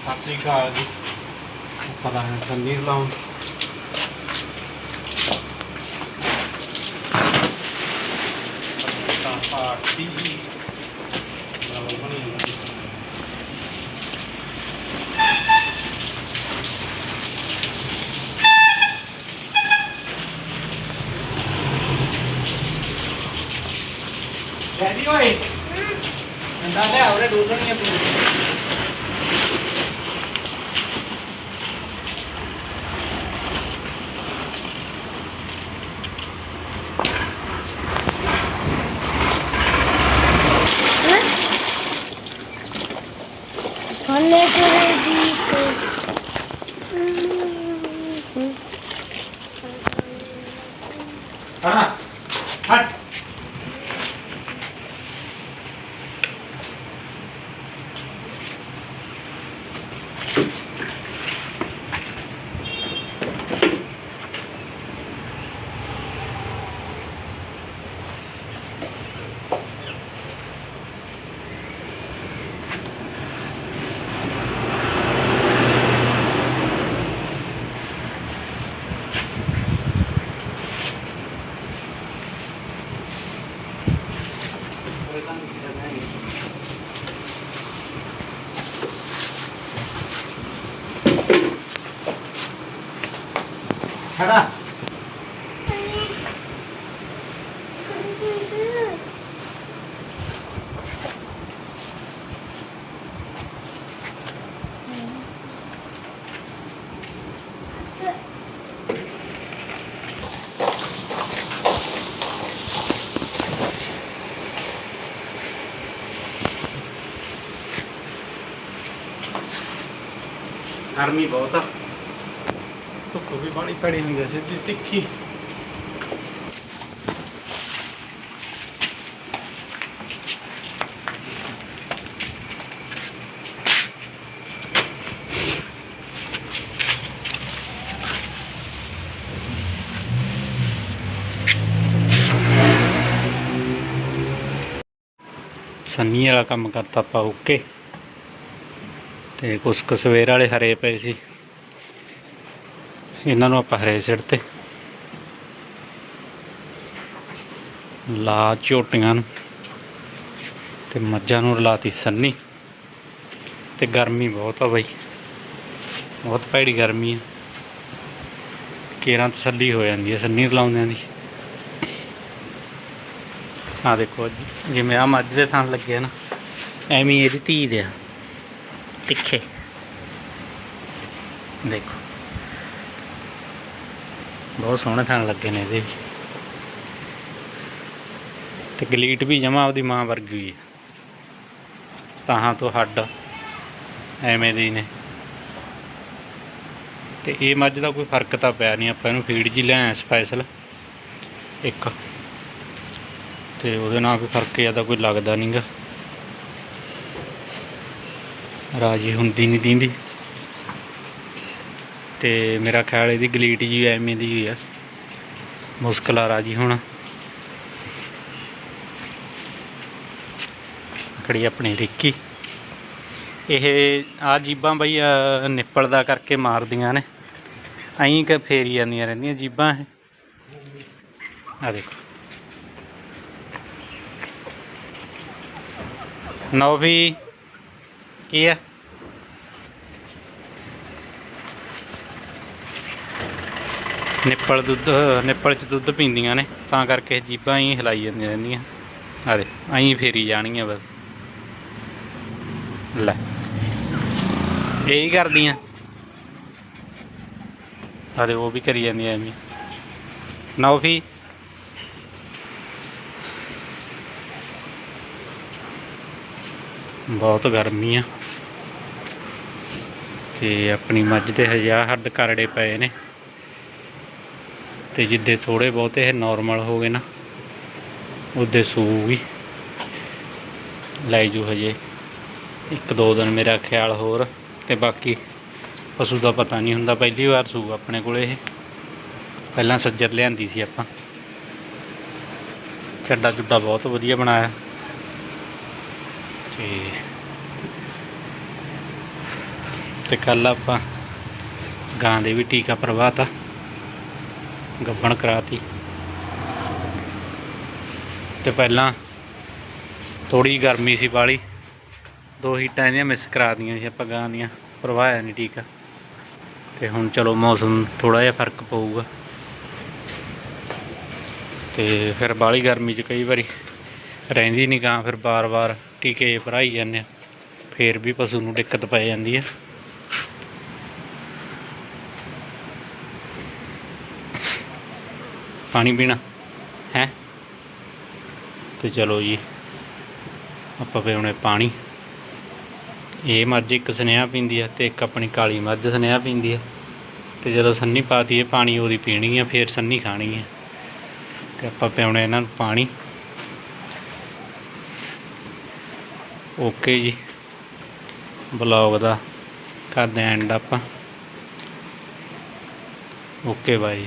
ਸਤਿ ਸ੍ਰੀ ਅਕਾਲ ਜੀ ਪਤਾ ਹੈ ਸੰਦੀਪ ਲਾਉਂ ਤਾਂ ਪਾਰਟੀ ਜੀ ਨਾਲ ਬਣੀ। ਡੈਡੀ ਓਏ ਅੰਡਾ ਲੈ ਆਉਰੇ ਡੋਲਣੀ ਆ ਤੂੰ ਹਲੇ ਕਰੇਗੀ ਹਣਾ ਹਟ ਖੜਾ ਗਰਮੀ ਬਹੁਤ ਆ ਧੁੱਪ ਵੀ ਬੜੀ ਭੈੜੀ ਹੁੰਦੀ ਆ ਤਿੱਖੀ। ਸੰਨੀ ਵਾਲਾ ਕੰਮ ਕਰਤਾ ਆਪਾਂ ਓਕੇ। ਤੇ ਕੁਛ ਕੁ ਸਵੇਰ ਵਾਲੇ ਹਰੇ ਪਏ ਸੀ। ਇਹਨਾਂ ਨੂੰ ਆਪਾਂ ਹਰੇ ਸਿੱਟ ਤੇ। ਲਾ ਝੋਟੀਆਂ ਨੂੰ ਤੇ ਮੱਝਾਂ ਨੂੰ ਰਲਾਤੀ ਸੰਨੀ। ਤੇ ਗਰਮੀ ਬਹੁਤ ਆ ਬਈ। ਬਹੁਤ ਭੈੜੀ ਗਰਮੀ ਆ। ਕੇਰਾਂ ਤਸੱਲੀ ਹੋ ਜਾਂਦੀ ਹੈ ਸੰਨੀ ਰਲਾਉਂਦਿਆਂ ਦੀ। ਆ ਦੇਖੋ, ਜਿਵੇਂ ਆ ਮੱਝ ਦੇ ਥਾਂ ਲੱਗੇ ਨਾ, ਐਵੇਂ ਇਹਦੀ ਧੀ ਦੇ ਆ। ਤਿੱਖੇ। ਦੇਖੋ। ਬਹੁਤ ਸੋਹਣੇ ਥਣ ਲੱਗੇ ਨੇ ਇਹਦੇ ਵੀ। ਤੇ ਗਲੀਟ ਵੀ ਜਮਾ ਆਪਦੀ ਮਾਂ ਵਰਗੀ ਹੋਈ ਹੈ। ਤਾਹਾਂ ਤੋਂ ਹੱਡ ਐਵੇਂ ਦੇ ਨੇ। ਤੇ ਇਹ ਮੱਝ ਦਾ ਕੋਈ ਫ਼ਰਕ ਤਾਂ ਪਿਆ ਨਹੀਂ, ਆਪਾਂ ਇਹਨੂੰ ਫੀਡ ਜੀ ਲੈ ਸਪੈਸ਼ਲ ਇੱਕ। ਤੇ ਉਹਦੇ ਨਾਲ ਕੋਈ ਫ਼ਰਕ ਜ਼ਿਆਦਾ ਕੋਈ ਲੱਗਦਾ ਨਹੀਂਗਾ ਰਾਜੀ ਹੁੰਦੀ ਨਹੀਂ ਦਿੰਦੀ। ਤੇ ਮੇਰਾ ਖਿਆਲ ਇਹਦੀ ਗਲੀਟ ਜੀ ਐਵੇਂ ਦੀ ਹੋਈ ਆ। ਮੁਸ਼ਕਲ ਆ ਰਾਜੀ ਹੁਣ। ਖੜੀ ਆਪਣੀ ਰਿੱਕੀ। ਇਹ ਆ ਜੀਬਾਂ ਬਈ ਆਹ ਨਿੱਪਲ ਦਾ ਕਰਕੇ ਮਾਰਦੀਆਂ ਨੇ। ਐਂ ਕਿ ਫੇਰੀ ਜਾਂਦੀਆਂ ਰਹਿੰਦੀਆਂ ਜੀਬਾਂ ਇਹ। ਆ ਦੇਖੋ। ਨੌਵੀ ਕੀ ਆ? ਨਿੱਪਲ ਦੁੱਧ, ਨਿੱਪਲ ਚ ਦੁੱਧ ਪੀਂਦੀਆਂ ਨੇ, ਤਾਂ ਕਰਕੇ ਜੀਬਾਂ ਹੀ ਹਿਲਾਈ ਜਾਂਦੀਆਂ ਰਹਿੰਦੀਆਂ। ਆ ਦੇ ਐਂ ਫੇਰੀ ਜਾਣਗੀਆਂ ਬਸ। ਲੈ, ਇਹੀ ਕਰਦੀਆਂ। ਆ ਦੇ ਉਹ ਵੀ ਕਰੀ ਜਾਂਦੀਆਂ ਐਵੇਂ ਨੌਫੀ ਬਹੁਤ ਗਰਮੀ ਆ ਤੇ ਆਪਣੀ ਮੱਝ ਦੇ ਹਜਾ ਹੱਡ ਕਰੜੇ ਪਏ ਨੇ। ਤੇ ਜਿੱਦੇ ਥੋੜੇ ਬਹੁਤੇ ਇਹ ਨਾਰਮਲ ਹੋ ਗਏ ਨਾ ਉਹਦੇ ਸੂਗੀ ਲੈ ਜੂ ਹਜੇ, ਇੱਕ ਦੋ ਦਿਨ ਮੇਰਾ ਖਿਆਲ ਹੋਰ, ਤੇ ਬਾਕੀ ਪਸ਼ੂ ਦਾ ਪਤਾ ਨਹੀਂ ਹੁੰਦਾ, ਪਹਿਲੀ ਵਾਰ ਸੂ ਆਪਣੇ ਕੋਲੇ ਇਹ। ਪਹਿਲਾਂ ਸੱਜਰ ਲਿਆਂਦੀ ਸੀ ਆਪਾਂ। ਚੱਡਾ ਚੁੱਡਾ ਬਹੁਤ ਵਧੀਆ ਬਣਾਇਆ। ਤੇ ਤੇ ਕੱਲ ਆਪਾਂ ਗਾਂ ਦੇ ਵੀ ਟੀਕਾ ਪ੍ਰਵਾਹ ਤਾ ਗੱਬਣ ਕਰਾਤੀ। ਤੇ ਪਹਿਲਾਂ ਥੋੜੀ ਗਰਮੀ ਸੀ ਬਾਲੀ ਦੋ ਹੀਟਾਂ ਇਹਦੀਆਂ ਮਿਸ ਕਰਾ ਦੀਆਂ ਸੀ ਆਪਾਂ ਗਾਂ ਦੀਆਂ। ਭਰਵਾਇਆ ਨਹੀਂ ਟੀਕਾ ਤੇ ਹੁਣ ਚਲੋ ਮੌਸਮ ਥੋੜਾ ਜਿਹਾ ਫ਼ਰਕ ਪਊਗਾ। ਤੇ ਫਿਰ ਬਾਲੀ ਗਰਮੀ 'ਚ ਕਈ ਵਾਰੀ ਰਹਿੰਦੀ ਨਹੀਂ ਗਾਂ ਫਿਰ ਬਾਰ-ਬਾਰ ਟੀਕੇ ਭਰਾਈ ਜਾਂਦੇ ਆ। ਫੇਰ ਵੀ ਪਸ਼ੂ ਨੂੰ ਦਿੱਕਤ ਪੈ ਜਾਂਦੀ ਹੈ ਪਾਣੀ ਪੀਣਾ, ਹੈ? ਤੇ ਚਲੋ ਜੀ, ਆਪਾਂ ਪਿਆਉਣੇ ਪਾਣੀ। ਇਹ ਮਰਜ਼ੀ ਇੱਕ ਸੁਨੇਹਾ ਪੀਂਦੀ ਆ ਤੇ ਇੱਕ ਆਪਣੀ ਕਾਲੀ ਮੱਝ ਸਨੇਹਾ ਪੀਂਦੀ ਆ। ਤੇ ਜਦੋਂ ਸੰਨੀ ਪਾਤੀ ਇਹ ਪਾਣੀ, ਉਹਦੀ ਪੀਣੀ ਆ, ਫਿਰ ਸੰਨੀ ਖਾਣੀ ਆ। ਤੇ ਆਪਾਂ ਪਿਆਉਣੇ ਇਹਨਾਂ ਨੂੰ ਪਾਣੀ। ਓਕੇ ਜੀ ਬਲੌਗ ਦਾ ਕਰਦੇ ਐਂਡ ਆਪਾਂ। ਓਕੇ ਬਾਈ